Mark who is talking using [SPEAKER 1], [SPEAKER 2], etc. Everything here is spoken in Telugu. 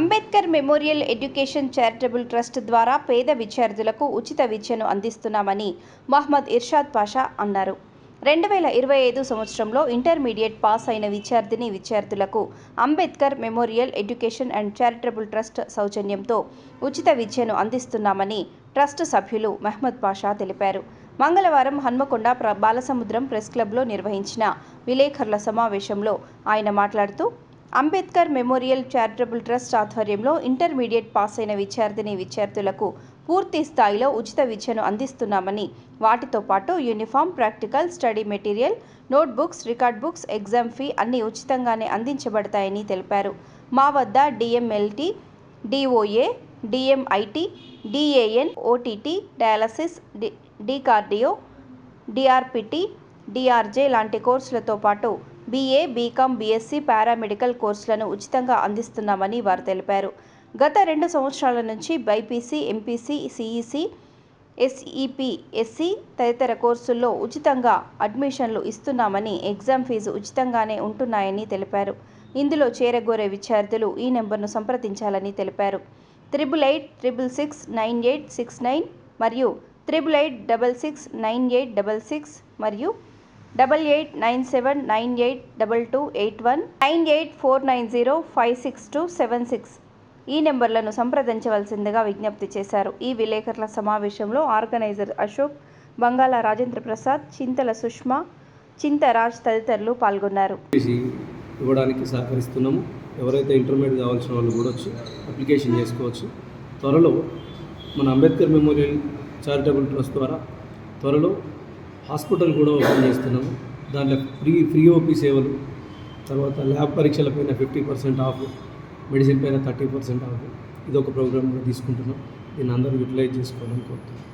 [SPEAKER 1] Ambedkar memorial education charitable trust ద్వారా పేద విద్యార్థులకు ఉచిత విద్యను అందిస్తున్నామని మహ్మద్ ఇర్షాద్ పాషా అన్నారు. రెండు వేల ఇరవై ఐదు సంవత్సరంలో ఇంటర్మీడియట్ పాస్ అయిన విద్యార్థిని విద్యార్థులకు Ambedkar memorial education and charitable trust సౌజన్యంతో ఉచిత విద్యను అందిస్తున్నామని ట్రస్ట్ సభ్యులు మహ్మద్ పాషా తెలిపారు. మంగళవారం హన్మకొండ ప్ర బాలసముద్రం ప్రెస్ క్లబ్లో నిర్వహించిన విలేకరుల సమావేశంలో ఆయన మాట్లాడుతూ అంబేద్కర్ మెమోరియల్ చారిటబుల్ ట్రస్ట్ ఆధ్వర్యంలో ఇంటర్మీడియట్ పాస్ అయిన విద్యార్థిని విద్యార్థులకు పూర్తి స్థాయిలో ఉచిత విద్యను అందిస్తున్నామని వాటితో పాటు uniform practical study material notebooks record books exam fee అన్నీ ఉచితంగానే అందించబడతాయని తెలిపారు. మా వద్ద DMLT DOA DMIT DAN OTT dialysis D D cardio DRPT DRJ లాంటి కోర్సులతో పాటు బీఏ బీకాం బీఎస్సీ పారామెడికల్ కోర్సులను ఉచితంగా అందిస్తున్నామని వారు తెలిపారు. గత రెండు సంవత్సరాల నుంచి BiPC MPC CEC SEP SC తదితర కోర్సుల్లో ఉచితంగా అడ్మిషన్లు ఇస్తున్నామని ఎగ్జామ్ ఫీజు ఉచితంగానే ఉంటున్నాయని తెలిపారు. ఇందులో చేరగోరే విద్యార్థులు ఈ నెంబర్ను సంప్రదించాలని తెలిపారు. Triple eight triple six nine eight six nine మరియు triple eight double six nine eight double six మరియు double eight nine seven nine eight double two eight one nine eight four nine zero five six two seven six ఈ నెంబర్లను సంప్రదించవలసిందిగా విజ్ఞప్తి చేశారు. ఈ విలేకరుల సమావేశంలో ఆర్గనైజర్ అశోక్ బంగాళ రాజేంద్ర ప్రసాద్ చింతల సుష్మా చింతరాజ్ తదితరులు పాల్గొన్నారు.
[SPEAKER 2] ఇవ్వడానికి సహకరిస్తున్నాము. ఎవరైతే ఇంటర్మీడియట్ కావాల్సిన వాళ్ళు కూడా వచ్చి అప్లికేషన్ చేసుకోవచ్చు. త్వరలో మన అంబేద్కర్ మెమోరియల్ చారిటబుల్ ట్రస్ట్ ద్వారా త్వరలో హాస్పిటల్ కూడా ఓపెన్ చేస్తున్నాము. దాంట్లో ఫ్రీ ఫ్రీ ఓపీ సేవలు. తర్వాత ల్యాబ్ పరీక్షల పైన ఫిఫ్టీ పర్సెంట్ ఆఫ్ మెడిసిన్ పైన థర్టీ పర్సెంట్ ఆఫ్. ఇది ఒక ప్రోగ్రామ్ కూడా తీసుకుంటున్నాం. దీన్ని అందరూ యూటిలైజ్ చేసుకోవాలని కోరుతున్నాం.